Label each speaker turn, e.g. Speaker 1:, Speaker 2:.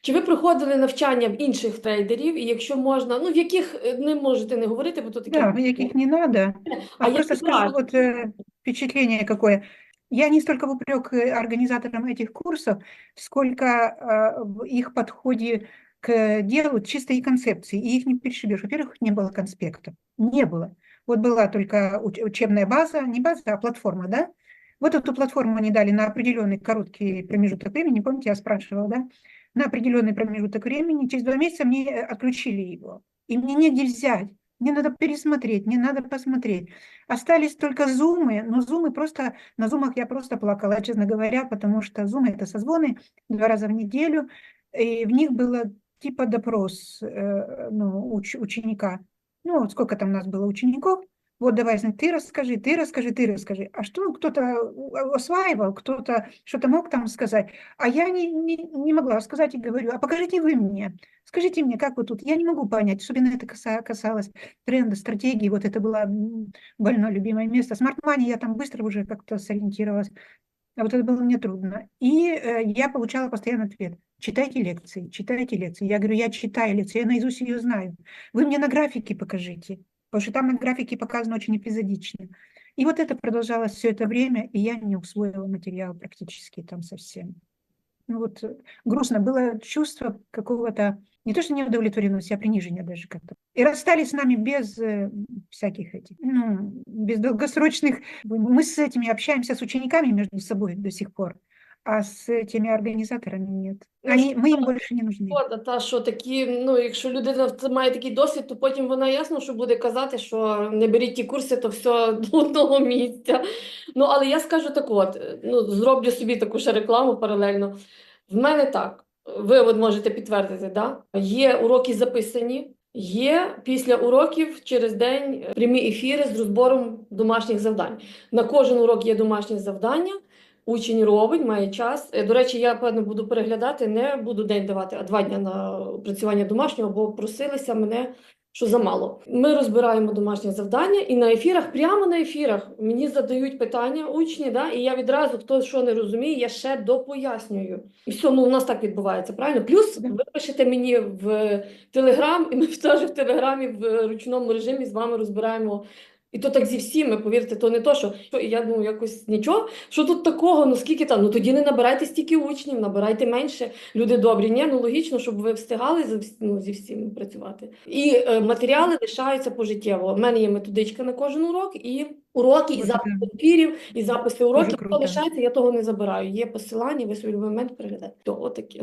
Speaker 1: Чи ви проходили навчання в інших трейдерів, і якщо можна, ну в яких е, не можете не говорити, бо то таке.
Speaker 2: Да, яких не надо.
Speaker 1: А
Speaker 2: А
Speaker 1: я
Speaker 2: просто скажу
Speaker 1: важно.
Speaker 2: вот э, впечатление какое. Я не столько в упрек э, организаторам этих курсов, сколько э, в их подходе к делу чистой концепции. И их не перешибешь. Во-первых, не было конспекта. Не было. Вот была только уч- учебная база, не база, а платформа, да? Вот эту платформу они дали на определенный короткий промежуток времени. Помните, я спрашивала, да? На определенный промежуток времени. Через два месяца мне отключили его. И мне негде взять. Мне надо пересмотреть, мне надо посмотреть. Остались только зумы, но зумы просто, на зумах я просто плакала, честно говоря, потому что зумы это созвоны два раза в неделю, и в них было типа допрос э, ну, уч- ученика. Ну, вот сколько там у нас было учеников, вот давай, ты расскажи, ты расскажи, ты расскажи. А что кто-то у- осваивал, кто-то что-то мог там сказать, а я не, не, не могла сказать и говорю, а покажите вы мне, скажите мне, как вы тут, я не могу понять, особенно это каса- касалось тренда, стратегии, вот это было больное любимое место. Money я там быстро уже как-то сориентировалась, а вот это было мне трудно. И э, я получала постоянно ответ, читайте лекции, читайте лекции. Я говорю, я читаю лекции, я наизусть ее знаю. Вы мне на графике покажите, потому что там на графике показано очень эпизодично. И вот это продолжалось все это время, и я не усвоила материал практически там совсем. Ну вот э, грустно было чувство какого-то, не то что неудовлетворенности, а принижения даже как-то. И расстались с нами без э, всяких этих, ну, без долгосрочных. Мы с этими общаемся с учениками между собой до сих пор, а с этими организаторами нет.
Speaker 1: Ну,
Speaker 2: Они, мы им
Speaker 1: что-
Speaker 2: больше не нужны.
Speaker 1: Шкода, та що такі, ну якщо людина в- має такий досвід, то потім вона ясно, що буде казати, що не беріть ті курси, то все до одного місця. Ну але я скажу так, от е, ну зроблю собі таку ще рекламу паралельно. В мене так. Ви от можете підтвердити, да? Є уроки записані, є після уроків через день е, прямі ефіри з розбором домашніх завдань. На кожен урок є домашнє завдання. Учень робить, має час. Е, До речі, я певно буду переглядати, не буду день давати, а два дні на опрацювання домашнього, бо просилися мене, що замало. Ми розбираємо домашнє завдання, і на ефірах, прямо на ефірах, мені задають питання учні, да, і я відразу, хто що не розуміє, я ще допояснюю. І все, ну у нас так відбувається, правильно? Плюс ви пишете мені в Телеграм, і ми теж в Телеграмі в ручному режимі з вами розбираємо. І то так зі всіми, повірте, то не то, що, що і я думаю, якось нічого. Що тут такого? Ну скільки там? Ну тоді не набирайте стільки учнів, набирайте менше. Люди добрі. Ні, ну логічно, щоб ви встигали ну, зі всім працювати. І е, матеріали лишаються пожиттєво. У мене є методичка на кожен урок, і уроки, і
Speaker 2: Ось
Speaker 1: записи ефірів, і записи уроків. То
Speaker 2: круто.
Speaker 1: лишається, я того не забираю. Є посилання, ви любий момент переглядаєте. То отаке.